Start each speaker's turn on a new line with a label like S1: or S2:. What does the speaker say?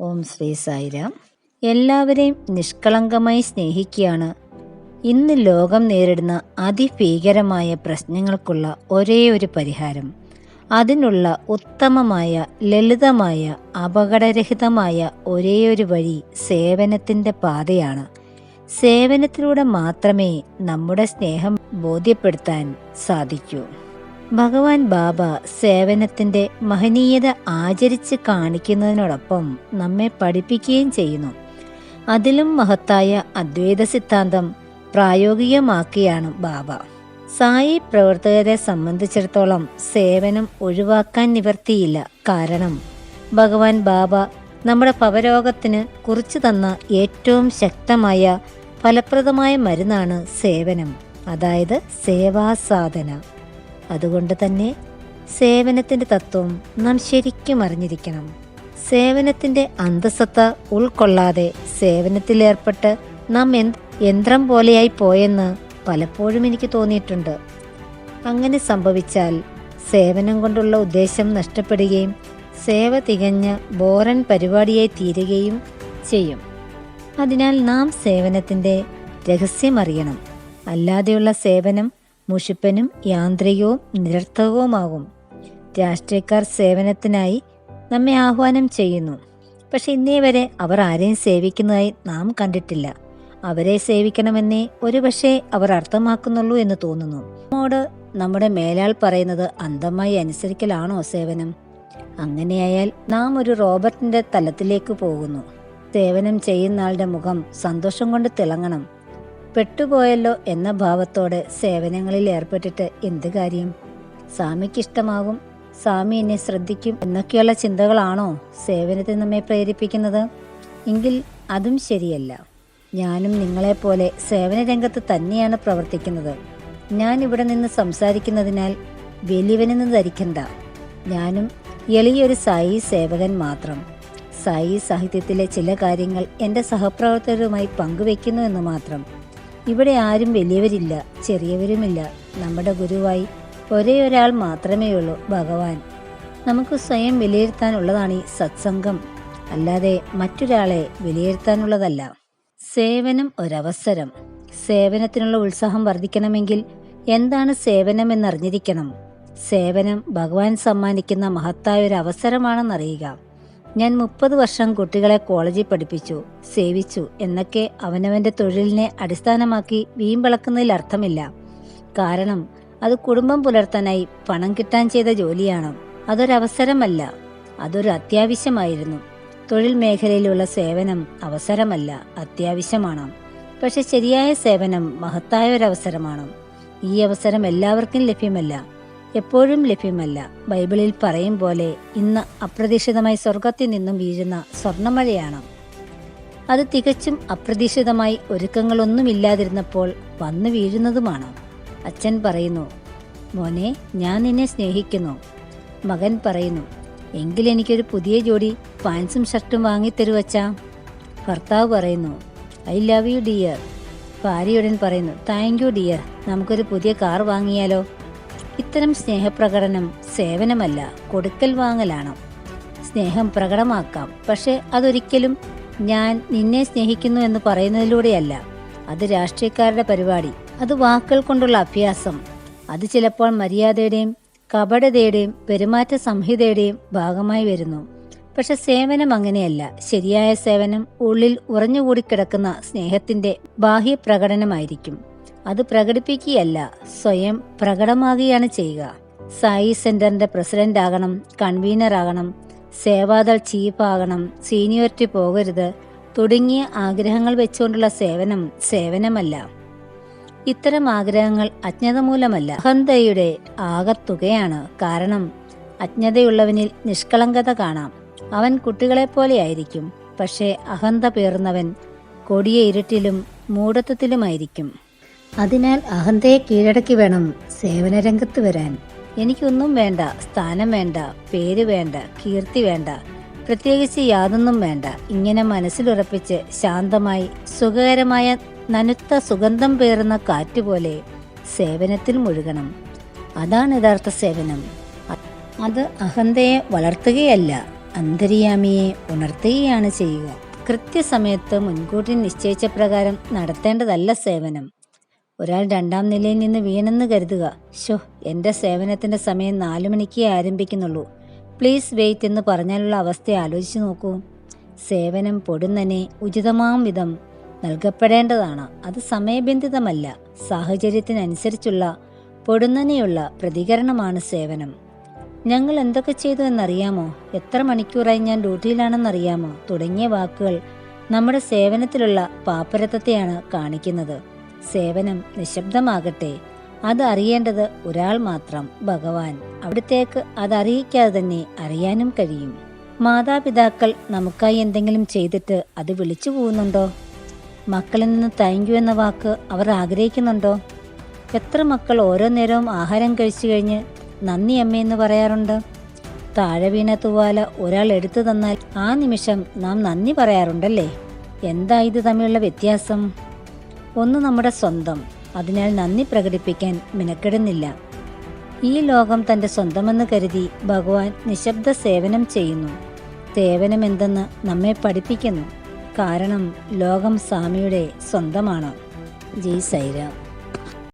S1: ഓം ശ്രീ സായിരാം. എല്ലാവരെയും നിഷ്കളങ്കമായി സ്നേഹിക്കുകയാണ്. ഇന്ന് ലോകം നേരിടുന്ന അതിഭീകരമായ പ്രശ്നങ്ങൾക്കുള്ള ഒരേ ഒരു പരിഹാരം. അതിനുള്ള ഉത്തമമായ ലളിതമായ അപകടരഹിതമായ ഒരേയൊരു വഴി സേവനത്തിന്റെ പാതയാണ്. സേവനത്തിലൂടെ മാത്രമേ നമ്മുടെ സ്നേഹം ബോധ്യപ്പെടുത്താൻ സാധിക്കൂ. ഭഗവാൻ ബാബ സേവനത്തിന്റെ മഹനീയത ആചരിച്ച് കാണിക്കുന്നതിനോടൊപ്പം നമ്മെ പഠിപ്പിക്കുകയും ചെയ്യുന്നു. അതിലും മഹത്തായ അദ്വൈത സിദ്ധാന്തം പ്രായോഗികമാക്കിയാണ് ബാബ. സായി പ്രവർത്തകരെ സംബന്ധിച്ചിടത്തോളം സേവനം ഒഴിവാക്കാൻ നിവർത്തിയില്ല. കാരണം ഭഗവാൻ ബാബ നമ്മുടെ പവരോഗത്തിന് കുറിച്ചു തന്ന ഏറ്റവും ശക്തമായ ഫലപ്രദമായ മരുന്നാണ് സേവനം. അതായത് സേവാസാധന. അതുകൊണ്ട് തന്നെ സേവനത്തിന്റെ തത്വം നാം ശരിക്കും അറിഞ്ഞിരിക്കണം. സേവനത്തിന്റെ അന്തസ്സത്ത ഉൾക്കൊള്ളാതെ സേവനത്തിലേർപ്പെട്ട് നാം യന്ത്രം പോലെയായി പോയെന്ന് പലപ്പോഴും എനിക്ക് തോന്നിയിട്ടുണ്ട്. അങ്ങനെ സംഭവിച്ചാൽ സേവനം കൊണ്ടുള്ള ഉദ്ദേശം നഷ്ടപ്പെടുകയും സേവ തികഞ്ഞ ബോറൻ പരിപാടിയായി തീരുകയും ചെയ്യും. അതിനാൽ നാം സേവനത്തിന്റെ രഹസ്യമറിയണം. അല്ലാതെയുള്ള സേവനം മുഷിപ്പനും യാന്ത്രികവും നിരർത്ഥകവുമാകും. രാഷ്ട്രീയക്കാർ സേവനത്തിനായി നമ്മെ ആഹ്വാനം ചെയ്യുന്നു. പക്ഷെ ഇന്നേ വരെ അവർ ആരെയും സേവിക്കുന്നതായി നാം കണ്ടിട്ടില്ല. അവരെ സേവിക്കണമെന്നേ ഒരുപക്ഷെ അവർ അർത്ഥമാക്കുന്നുള്ളൂ എന്ന് തോന്നുന്നു. നമ്മോട് നമ്മുടെ മേലാൾ പറയുന്നത് അന്ധമായി അനുസരിക്കലാണോ സേവനം? അങ്ങനെയായാൽ നാം ഒരു റോബർട്ടിന്റെ തലത്തിലേക്ക് പോകുന്നു. സേവനം ചെയ്യുന്ന ആളുടെ മുഖം സന്തോഷം കൊണ്ട് തിളങ്ങണം. പെട്ടുപോയല്ലോ എന്ന ഭാവത്തോടെ സേവനങ്ങളിൽ ഏർപ്പെട്ടിട്ട് എന്ത് കാര്യം? സ്വാമിക്കിഷ്ടമാകും സ്വാമി എന്നെ ശ്രദ്ധിക്കും എന്നൊക്കെയുള്ള ചിന്തകളാണോ സേവനത്തെ നമ്മെ പ്രേരിപ്പിക്കുന്നത്? എങ്കിൽ അതും ശരിയല്ല. ഞാനും നിങ്ങളെപ്പോലെ സേവന രംഗത്ത് തന്നെയാണ് പ്രവർത്തിക്കുന്നത്. ഞാൻ ഇവിടെ നിന്ന് സംസാരിക്കുന്നതിനാൽ വലിയവനെന്ന് ധരിക്കണ്ട. ഞാനും എളിയൊരു സായി സേവകൻ മാത്രം. സായി സാഹിത്യത്തിലെ ചില കാര്യങ്ങൾ എന്റെ സഹപ്രവർത്തകരുമായി പങ്കുവെക്കുന്നു എന്ന് മാത്രം. ഇവിടെ ആരും വലിയവരില്ല ചെറിയവരുമില്ല. നമ്മുടെ ഗുരുവായി ഒരേ ഒരാൾ മാത്രമേ ഉള്ളൂ ഭഗവാൻ. നമുക്ക് സ്വയം വിലയിരുത്താനുള്ളതാണ് ഈ സത്സംഗം. അല്ലാതെ മറ്റൊരാളെ വിലയിരുത്താനുള്ളതല്ല. സേവനം ഒരവസരം. സേവനത്തിനുള്ള ഉത്സാഹം വർദ്ധിക്കണമെങ്കിൽ എന്താണ് സേവനം എന്നറിഞ്ഞിരിക്കണം സേവനം ഭഗവാൻ സമ്മാനിക്കുന്ന മഹത്തായ ഒരു അവസരമാണെന്നറിയുക ഞാൻ മുപ്പത് വർഷം കുട്ടികളെ കോളേജിൽ പഠിപ്പിച്ചു സേവിച്ചു എന്നൊക്കെ അവനവന്റെ തൊഴിലിനെ അടിസ്ഥാനമാക്കി വീമ്പിളക്കുന്നതിൽ അർത്ഥമില്ല. കാരണം അത് കുടുംബം പുലർത്താനായി പണം കിട്ടാൻ ചെയ്ത ജോലിയാണ്. അതൊരവസരമല്ല അതൊരു അത്യാവശ്യമായിരുന്നു. തൊഴിൽ മേഖലയിലുള്ള സേവനം അവസരമല്ല അത്യാവശ്യമാണ്. പക്ഷെ ശരിയായ സേവനം മഹത്തായ ഒരു അവസരമാണ്. ഈ അവസരം എല്ലാവർക്കും ലഭ്യമല്ല. എപ്പോഴും ലഭ്യമല്ല. ബൈബിളിൽ പറയും പോലെ ഇന്ന് അപ്രതീക്ഷിതമായി സ്വർഗത്തിൽ നിന്നും വീഴുന്ന സ്വർണമഴയാണ് അത് തികച്ചും അപ്രതീക്ഷിതമായി ഒരുക്കങ്ങളൊന്നുമില്ലാതിരുന്നപ്പോൾ വന്നു വീഴുന്നതുമാണ്? അച്ഛൻ പറയുന്നു മോനെ ഞാൻ നിന്നെ സ്നേഹിക്കുന്നു. മകൻ പറയുന്നു എങ്കിൽ എനിക്കൊരു പുതിയ ജോഡി പാൻസും ഷർട്ടും വാങ്ങിത്തരുവച്ചാ ഭർത്താവ് പറയുന്നു ഐ ലവ് യു ഡിയർ. ഭാര്യയുടൻ പറയുന്നു താങ്ക് യു ഡിയർ. നമുക്കൊരു പുതിയ കാർ വാങ്ങിയാലോ? ഇത്തരം സ്നേഹപ്രകടനം സേവനമല്ല കൊടുക്കൽ വാങ്ങലാണ്. സ്നേഹം പ്രകടമാക്കാം പക്ഷെ അതൊരിക്കലും ഞാൻ നിന്നെ സ്നേഹിക്കുന്നു എന്ന് പറയുന്നതിലൂടെയല്ല. അത് രാഷ്ട്രീയക്കാരുടെ പരിപാടി അത് വാക്കുകൾ കൊണ്ടുള്ള അഭ്യാസം. അത് ചിലപ്പോൾ മര്യാദയുടെയും കപടതയുടെയും പെരുമാറ്റ സംഹിതയുടെയും ഭാഗമായി വരുന്നു. പക്ഷെ സേവനം അങ്ങനെയല്ല. ശരിയായ സേവനം ഉള്ളിൽ ഉറഞ്ഞുകൂടി കിടക്കുന്ന സ്നേഹത്തിന്റെ ബാഹ്യ പ്രകടനമായിരിക്കും അത് പ്രകടിപ്പിക്കുകയല്ല സ്വയം പ്രകടമാകുകയാണ് ചെയ്യുക. സായി സെന്ററിന്റെ പ്രസിഡന്റ് ആകണം കൺവീനർ ആകണം സേവാദൾ ചീഫ് ആകണം സീനിയോറിറ്റി പോകരുത് തുടങ്ങിയ ആഗ്രഹങ്ങൾ വെച്ചുകൊണ്ടുള്ള സേവനം സേവനമല്ല. ഇത്തരം ആഗ്രഹങ്ങൾ അജ്ഞത മൂലമല്ല അഹന്തയുടെ ആകത്തുകയാണ്. കാരണം അജ്ഞതയുള്ളവനിൽ നിഷ്കളങ്കത കാണാം. അവൻ കുട്ടികളെ പോലെയായിരിക്കും പക്ഷേ അഹന്ത പേർന്നവൻ കൊടിയ ഇരുട്ടിലും മൂഢത്വത്തിലുമായിരിക്കും അതിനാൽ അഹന്തയെ കീഴടക്കി വേണം സേവന രംഗത്ത് വരാൻ. എനിക്കൊന്നും വേണ്ട സ്ഥാനം വേണ്ട പേര് വേണ്ട കീർത്തി വേണ്ട പ്രത്യേകിച്ച് യാതൊന്നും വേണ്ട. ഇങ്ങനെ മനസ്സിലുറപ്പിച്ച് ശാന്തമായി സുഖകരമായ നനുത്ത സുഗന്ധം പേറുന്ന കാറ്റുപോലെ സേവനത്തിൽ മുഴുകണം. അതാണ് യഥാർത്ഥ സേവനം. അത് അഹന്തയെ വളർത്തുകയല്ല അന്തര്യാമിയെ ഉണർത്തുകയാണ് ചെയ്യുക. കൃത്യസമയത്ത് മുൻകൂട്ടി നിശ്ചയിച്ച പ്രകാരം നടത്തേണ്ടതല്ല സേവനം. ഒരാൾ രണ്ടാം നിലയിൽ നിന്ന് വീണെന്ന് കരുതുക. ഷോ എന്റെ സേവനത്തിന്റെ സമയം നാലു മണിക്കേ ആരംഭിക്കുന്നുള്ളൂ. പ്ലീസ് വെയിറ്റ് എന്ന് പറഞ്ഞാലുള്ള അവസ്ഥ ആലോചിച്ച് നോക്കൂ. സേവനം പൊടുന്നനെ ഉചിതമാം വിധം നൽകപ്പെടേണ്ടതാണ്. അത് സമയബന്ധിതമല്ല. സാഹചര്യത്തിനനുസരിച്ചുള്ള പൊടുന്നനെയുള്ള പ്രതികരണമാണ് സേവനം. ഞങ്ങൾ എന്തൊക്കെ ചെയ്തു എന്നറിയാമോ? എത്ര മണിക്കൂറായി ഞാൻ ഡ്യൂട്ടിയിലാണെന്നറിയാമോ? തുടങ്ങിയ വാക്കുകൾ നമ്മുടെ സേവനത്തിലുള്ള പാപ്പരത്വത്തെയാണ് കാണിക്കുന്നത്. സേവനം നിശബ്ദമാകട്ടെ. അത് അറിയേണ്ടത് ഒരാൾ മാത്രം ഭഗവാൻ. അവിടത്തേക്ക് അതറിയിക്കാതെ തന്നെ അറിയാനും കഴിയും. മാതാപിതാക്കൾ നമുക്കായി എന്തെങ്കിലും ചെയ്തിട്ട് അത് വിളിച്ചു പോകുന്നുണ്ടോ? മക്കളിൽ നിന്ന് താങ്ക് യു എന്ന വാക്ക് അവർ ആഗ്രഹിക്കുന്നുണ്ടോ? എത്ര മക്കൾ ഓരോ നേരവും ആഹാരം കഴിച്ചു കഴിഞ്ഞ് നന്ദി അമ്മയെന്ന് പറയാറുണ്ട്? താഴെ വീണ തൂവാല ഒരാൾ എടുത്തു തന്നാൽ ആ നിമിഷം നാം നന്ദി പറയാറുണ്ടല്ലേ? എന്താ ഇത് തമ്മിലുള്ള വ്യത്യാസം? ഒന്ന് നമ്മുടെ സ്വന്തം. അതിനാൽ നന്ദി പ്രകടിപ്പിക്കാൻ മിനക്കെടുന്നില്ല. ഈ ലോകം തന്റെ സ്വന്തമെന്ന് കരുതി ഭഗവാൻ നിശബ്ദ സേവനം ചെയ്യുന്നു. സേവനം എന്തെന്ന് നമ്മെ പഠിപ്പിക്കുന്നു. കാരണം ലോകം സ്വാമിയുടെ സ്വന്തമാണ്. ജയ് സൈരാം